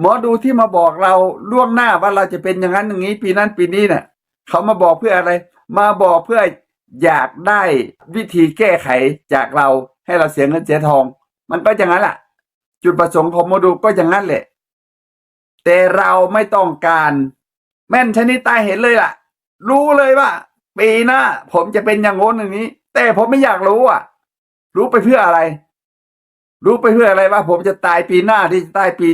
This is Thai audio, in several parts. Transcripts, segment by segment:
หมอดูที่มาบอกเราล่วงหน้าว่าเราจะเป็นอย่างนั้นอย่างนี้ ปีนั้นปีนี้เนี่ยเขามาบอกเพื่ออะไร มาบอกเพื่ออยากได้วิธีแก้ไขจากเราให้เราเสียเงินเสียทอง มันก็อย่างนั้นแหละจุดประสงค์ของหมอดูก็อย่างนั้นแหละ แต่เราไม่ต้องการ แม่นชนิดตายเห็นเลยล่ะ รู้เลยว่า ปีหน้าผมจะเป็นอย่างโน้นอย่างนี้ แต่ผมไม่อยากรู้อะ รู้ไปเพื่ออะไร รู้ไปเพื่ออะไรว่า ผมจะตายปีหน้าที่จะตายปี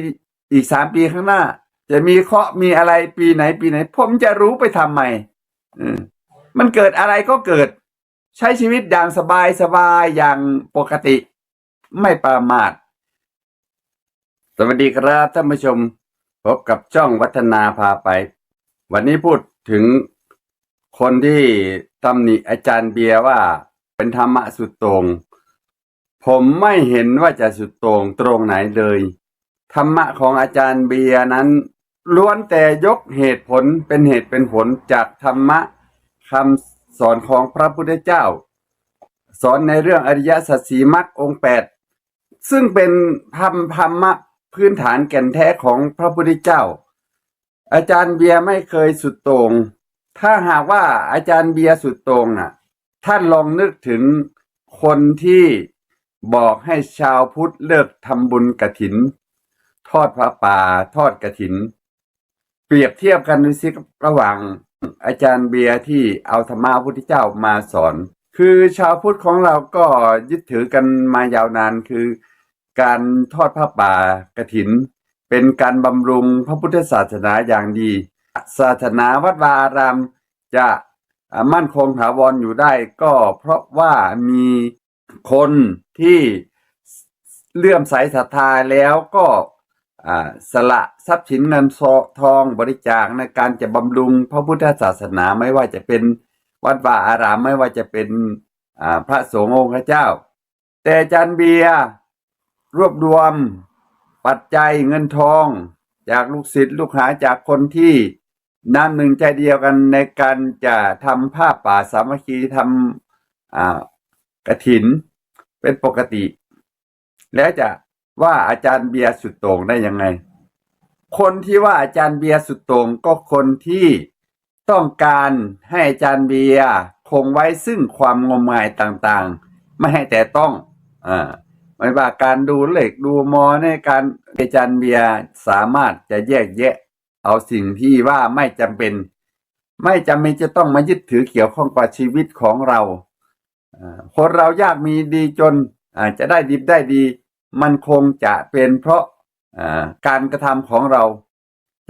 อีกสามปีข้างหน้า จะมีเคราะห์มีอะไรปีไหนปีไหน ผมจะรู้ไปทำไมมันเกิดอะไรก็เกิด ใช้ชีวิตอย่างสบายสบายอย่างปกติ ไม่ประมาทสวัสดีครับท่านผู้ชม พบกับช่องวัฒนาพาไป วันนี้พูดถึงคนที่ตำหนิอาจารย์เบียร์ว่าเป็นธรรมะสุดต่งผมไม่เห็นว่าจะสุดต่งตรงไหนเลย ธรรมะของอาจารย์เบียร์นั้น ล้วนแต่ยกเหตุผลเป็นเหตุเป็นผลจากธรรมะคำสอนของพระพุทธเจ้า สอนในเรื่องอริยสัจสีมรรคองแปดซึ่งเป็นธรรมธรรมะพื้นฐานแก่นแท้ของพระพุทธเจ้า อาจารย์เบียร์ไม่เคยสุดโต่งถ้าหากว่าอาจารย์เบียร์สุดโต่งน่ะ ท่านลองนึกถึงคนที่บอกให้ชาวพุทธเลิกทำบุญกระถิน ทอดพระป่า ทอดกระถิน เปรียบเทียบกันดูสิระหว่างอาจารย์เบียร์ที่เอาธรรมะพระพุทธเจ้ามาสอน คือชาวพุทธของเราก็ยึดถือกันมายาวนานคือการทอดผ้าป่ากระถิน เป็นการบำรุงพระพุทธศาสนาอย่างดี ศาสนาวัดวาอารามจะมั่นคงถาวรอยู่ได้ก็เพราะว่ามีคนที่เลื่อมใสศรัทธาแล้วก็ สละทรัพย์สินเงินทองบริจาคในการจะบำรุงพระพุทธศาสนาไม่ว่าจะเป็นวัดวาอารามไม่ว่าจะเป็นพระสงฆ์องค์เจ้า แต่อาจารย์เบียร์รวบรวมปัจจัยเงินทอง จากลูกศิษย์ลูกหาจากคนที่น้ำหนึ่งใจเดียวกันในการจะทำผ้าป่าสามัคคีทำกระถินเป็นปกติ แล้วจะ ว่าอาจารย์เบียร์สุดโต่งได้ยังไง คนที่ว่าอาจารย์เบียร์สุดโต่งก็คนที่ต้องการให้อาจารย์เบียร์คงไว้ซึ่งความงมงายต่างๆ ไม่ให้แต่ต้องอ่าไม่ว่าการดูเหล็กดูมอในการอาจารย์เบียร์สามารถจะแยกแยะ เอาสิ่งที่ว่าไม่จำเป็น ไม่จำเป็นจะต้องมายึดถือเกี่ยวข้องกับชีวิตของเราอ่าคนเรายากมีดีจนอาจจะได้ดีได้ดี มันคงจะเป็นเพราะการกระทำของเรา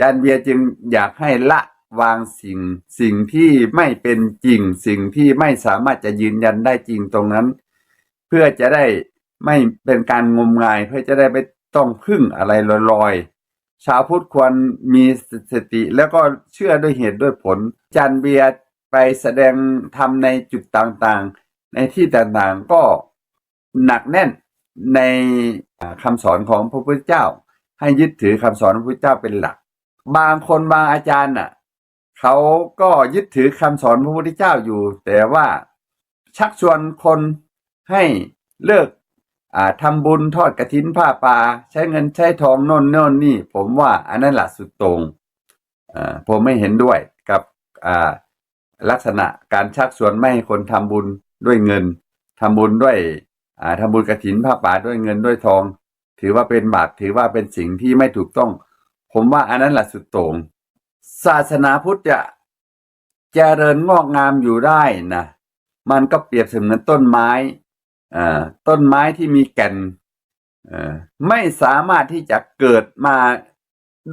จารย์เบียจึงอยากให้ละวางสิ่งสิ่งที่ไม่เป็นจริง สิ่งที่ไม่สามารถจะยืนยันได้จริงตรงนั้น เพื่อจะได้ไม่เป็นการงมงาย เพื่อจะได้ไม่ต้องพึ่งอะไรลอยๆชาวพุทธควรมีสติแล้วก็เชื่อด้วยเหตุด้วยผลจันเบียไปแสดงทำในจุดต่างๆ ในที่ต่างๆก็หนักแน่น ในคำสอนของพระพุทธเจ้า ให้ยึดถือคำสอนพระพุทธเจ้าเป็นหลัก บางคนบางอาจารย์น่ะเขาก็ยึดถือคำสอนพระพุทธเจ้าอยู่ แต่ว่าชักชวนคนให้เลิกอ่าทำบุญทอดกระถินผ้าป่าใช้เงินใช้ทองโน่นโน่นนี่ ผมว่าอันนั้นแหละสุดตรงผมไม่เห็นด้วยกับลักษณะการชักชวนไม่ให้คนทำบุญด้วยเงินทำบุญด้วย ทำบุญกระถินผ้าป่าด้วยเงินด้วยทอง ถือว่าเป็นบาปถือว่าเป็นสิ่งที่ไม่ถูกต้อง ผมว่าอันนั้นแหละสุดโต่งศาสนาพุทธจะเจริญงอกงามอยู่ได้นะมันก็เปรียบเสมือนต้นไม้อ่าต้นไม้ที่มีแก่นเอ่อไม่สามารถที่จะเกิดมา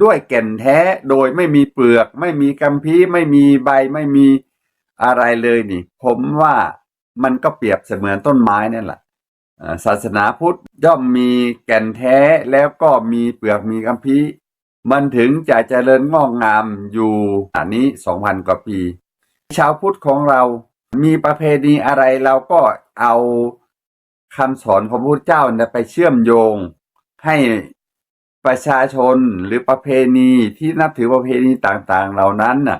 ด้วยแก่นแท้โดยไม่มีเปลือก ไม่มีกำพี้ไม่มีใบไม่มีอะไรเลยนี่ ผมว่ามันก็เปรียบเสมือนต้นไม้นั่นแหละ ศาสนาพุทธย่อมมีแก่นแท้แล้วก็มีเปลือกมีกำพี้มันถึงจะเจริญงอกงามอยู่อันนี้สองพันกว่าปี ชาวพุทธของเรามีประเพณีอะไรเราก็เอาคำสอนของพระพุทธเจ้าเนี่ยไปเชื่อมโยง ให้ประชาชนหรือประเพณีที่นับถือประเพณีต่างๆ เหล่านั้นน่ะ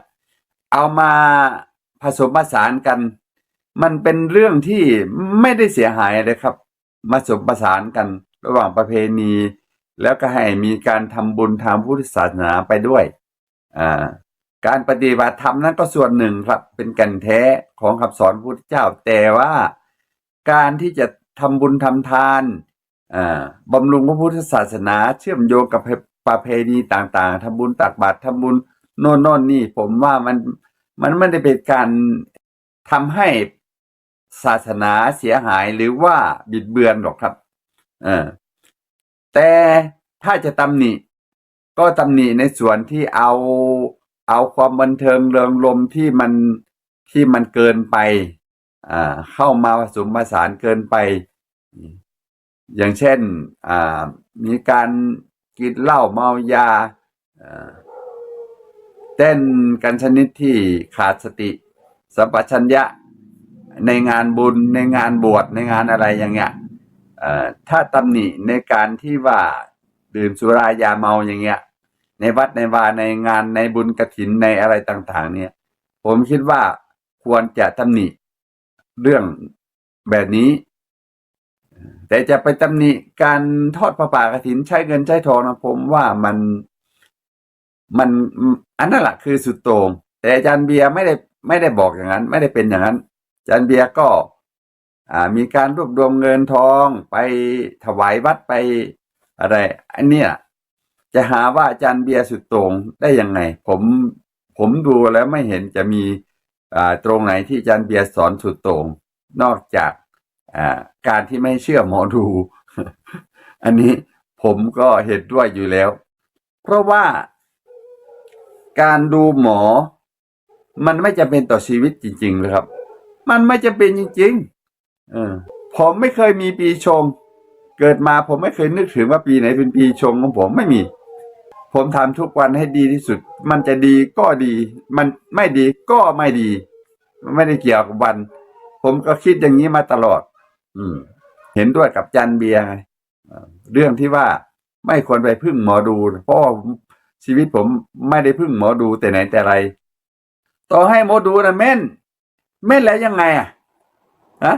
เอามาผสมผสานกัน มันเป็นเรื่องที่ไม่ได้เสียหายเลยครับ มาสมผสานกันระหว่างประเพณี แล้วก็ให้มีการทำบุญทางพุทธศาสนาไปด้วยอ่าการปฏิบัติธรรมนั้นก็ส่วนหนึ่งครับ เป็นแกันแท้ของคำสอนพระพุทธเจ้า แต่ว่าการที่จะทำบุญทำทานอ่าบำรุงพระพุทธศาสนา เชื่อมโยงกับประเพณีต่างๆทำบุญตักบาตรทำบุญโน่นโน่นนี่ ผมว่ามันมันไม่ได้เป็นการทำให้ ศาสนาเสียหายหรือว่าบิดเบือนหรอกครับเออแต่ถ้าจะตำหนิ ก็ตำหนิในส่วนที่เอาเอาความบันเทิงเริงรมที่มันที่มันเกินไปอ่าเข้ามาผสมผสานเกินไป อย่างเช่นอ่ามีการกินเหล้าเมายาอ่าเต้นกันชนิดที่ขาดสติสัมปชัญญะ ในงานบุญในงานบวชในงานอะไรอย่างเงี้ยถ้าตำหนิในการที่ว่าดื่มสุรายาเมาอย่างเงี้ย ในวัดในวาในงานในบุญกระถินในอะไรต่าง ๆ เนี่ย ผมคิดว่าควรจะตำหนิเรื่องแบบนี้ แต่จะไปตำหนิการทอดประป่ากระถินใช้เงินใช้ทองนะผมว่ามันมันอันนั้นแหละคือสุดโต่งแต่อาจารย์เบียร์ไม่ได้ไม่ได้บอกอย่างนั้น ไม่ได้เป็นอย่างนั้น จารย์เบียร์ก็มีการรวบรวมเงินทองไปถวายวัดไปอะไร อันเนี้ยจะหาว่าอาจารย์เบียร์สุดโต่งได้ยังไง ผมผมดูแล้วไม่เห็นจะมีตรงไหนที่อาจารย์เบียร์สอนสุดโต่งนอกจากการที่ไม่เชื่อหมอดู อันนี้ผมก็เห็นด้วยอยู่แล้ว เพราะว่าการดูหมอ มันไม่จำเป็นต่อชีวิตจริงๆเลยครับ มันไม่จำเป็นจริงๆเออผมไม่เคยมีปีชง เกิดมาผมไม่เคยนึกถึงว่าปีไหนเป็นปีชงของผมไม่มี ผมทำทุกวันให้ดีที่สุด มันจะดีก็ดี มันไม่ดีก็ไม่ดี ไม่ได้เกี่ยวกับวัน ผมก็คิดอย่างนี้มาตลอด อืม เห็นด้วยกับจันเบียร์ไงเอ่อเรื่องที่ว่าไม่ควรไปพึ่งหมอดู เพราะว่าชีวิตผมไม่ได้พึ่งหมอดูแต่ไหนแต่ไร ต่อให้หมอดูนะแม่น แม่นแล้วยังไงอะฮะ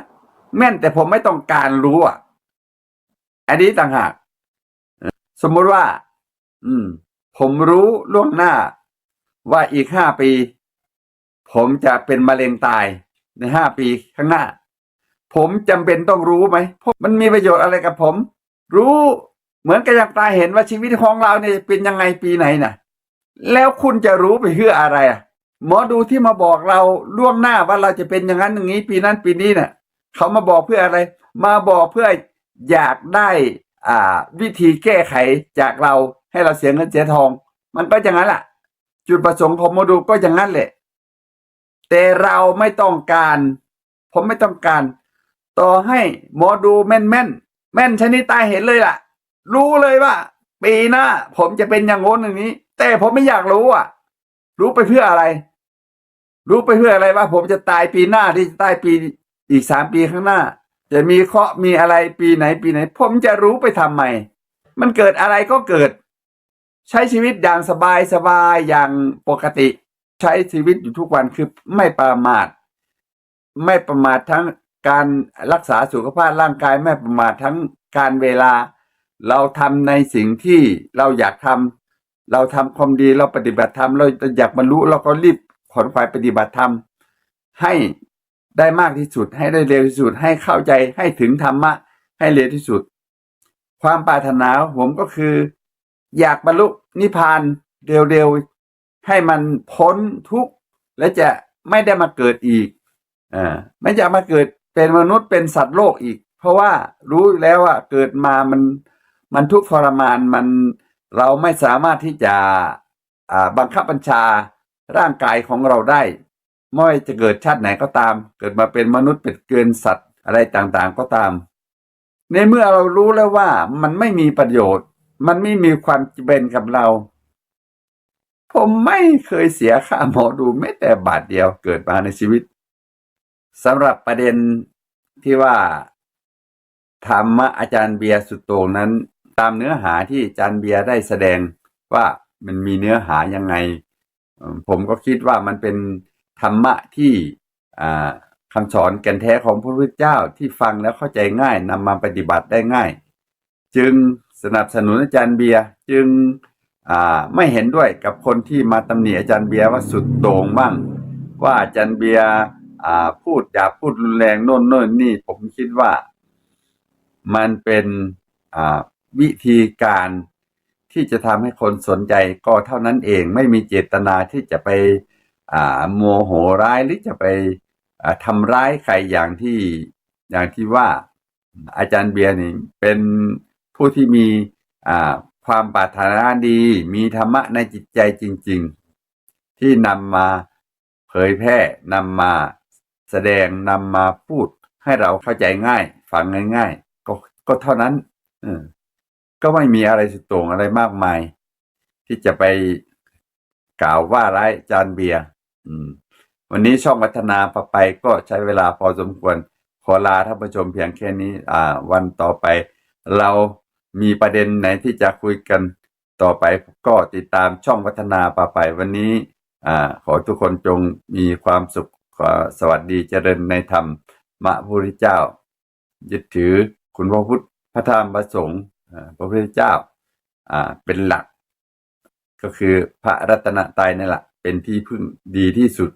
แม่นแต่ผมไม่ต้องการรู้อะ อันนี้ต่างหากสมมุติว่า อืม ผมรู้ล่วงหน้า ว่าอีกห้าปี ผมจะเป็นมะเร็งตายในห้าปีข้างหน้า ผมจำเป็นต้องรู้ไหมเพราะมันมีประโยชน์อะไรกับผม รู้เหมือนกับอย่างตาเห็นว่าชีวิตของเราเนี่ยเป็นยังไงปีไหนน่ะ แล้วคุณจะรู้ไปเพื่ออะไรอะ หมอดูที่มาบอกเราล่วงหน้าว่าเราจะเป็นอย่างนั้นอย่างนี้ ปีนั้นปีนี้เนี่ยเขามาบอกเพื่ออะไร มาบอกเพื่ออยากได้อ่า วิธีแก้ไขจากเราให้เราเสียเงินเสียทอง มันก็อย่างนั้นแหละจุดประสงค์ของหมอดูก็อย่างนั้นแหละ แต่เราไม่ต้องการ ผมไม่ต้องการ ต่อให้หมอดูแม่นแม่นแม่นชนิดตายเห็นเลยล่ะ รู้เลยว่า ปีหน้าผมจะเป็นอย่างโน้นอย่างนี้ แต่ผมไม่อยากรู้อะ รู้ไปเพื่ออะไร รู้ไปเพื่ออะไรว่า ผมจะตายปีหน้าที่จะตายปีอีกสามปีข้างหน้า จะมีเคราะห์มีอะไรปีไหนปีไหน ผมจะรู้ไปทำไม มันเกิดอะไรก็เกิด ใช้ชีวิตอย่างสบายสบายอย่างปกติ ใช้ชีวิตอยู่ทุกวันคือไม่ประมาท ไม่ประมาททั้งการรักษาสุขภาพร่างกายไม่ประมาททั้งการเวลา เราทำในสิ่งที่เราอยากทำเราทำความดีเราปฏิบัติธรรมเราอยากบรรลุเราก็รีบ ขนขวายปฏิบัติธรรม ให้ได้มากที่สุด ให้ได้เร็วที่สุด ให้เข้าใจให้ถึงธรรมะ ให้เร็วที่สุด ความปรารถนาผมก็คือ อยากบรรลุนิพพานเร็วๆให้มันพ้นทุกข์และจะไม่ได้มาเกิดอีกอ่าไม่จะมาเกิดเป็นมนุษย์เป็นสัตว์โลกอีก เพราะว่ารู้แล้วว่าเกิดมามันมันทุกข์ทรมานมันเราไม่สามารถที่จะอ่าบังคับบัญชา ร่างกายของเราได้ ไม่ว่าจะเกิดชาติไหนก็ตาม เกิดมาเป็นมนุษย์เป็นเกินสัตว์อะไรต่างๆก็ตาม ในเมื่อเรารู้แล้วว่ามันไม่มีประโยชน์ มันไม่มีความจำเป็นกับเรา ผมไม่เคยเสียค่าหมอดูแม้แต่บาทเดียวเกิดมาในชีวิตสำหรับประเด็นที่ว่าธรรมะอาจารย์เบียร์สุดโต่งนั้น ตามเนื้อหาที่อาจารย์เบียร์ได้แสดงว่ามันมีเนื้อหายังไง ผมก็คิดว่ามันเป็นธรรมะที่คำสอนแก่นแท้ของพระพุทธเจ้าที่ฟังแล้วเข้าใจง่ายนำมาปฏิบัติได้ง่าย จึงสนับสนุนอาจารย์เบียร์จึงไม่เห็นด้วยกับคนที่มาตำหนิอาจารย์เบียร์ว่าสุดโต่งบ้างว่าอาจารย์เบียร์พูดหยาพูดรุนแรงโน่นโน่นนี่ผมคิดว่ามันเป็นวิธีการ ที่จะทำให้คนสนใจก็เท่านั้นเองไม่มีเจตนาที่จะไปโมโหร้ายหรือจะไปอ่าทำร้ายใครอย่างที่อย่างที่ว่าอาจารย์เบียร์นี่เป็นผู้ที่มีความปรารถนาดี มีธรรมะในจิตใจจริง ๆ ที่นำมาเผยแพร่นำมาแสดงนำมาพูดให้เราเข้าใจง่าย ฟังง่าย ๆ ก็ก็เท่านั้นอ ก็ไม่มีอะไรสุดโต่งอะไรมากมาย ที่จะไปกล่าวว่าร้ายจารย์เบียร์วันนี้ช่องวัฒนาปไปก็ใช้เวลาพอสมควร ขอลาท่านผู้ชมเพียงแค่นี้อ่า วันต่อไป เรามีประเด็นไหนที่จะคุยกันต่อไปก็ติดตามช่องวัฒนาปไป วันนี้อ่าขอทุกคนจงมีความสุขขอสวัสดีเจริญในธรรม มะพุทธเจ้า ยึดถือคุณพระพุทธพระธรรมพระสงฆ์ พระพุทธเจ้าอ่าเป็นหลัก ก็คือพระรัตนตรัยนี่แหละเป็นที่พึ่งดีที่สุด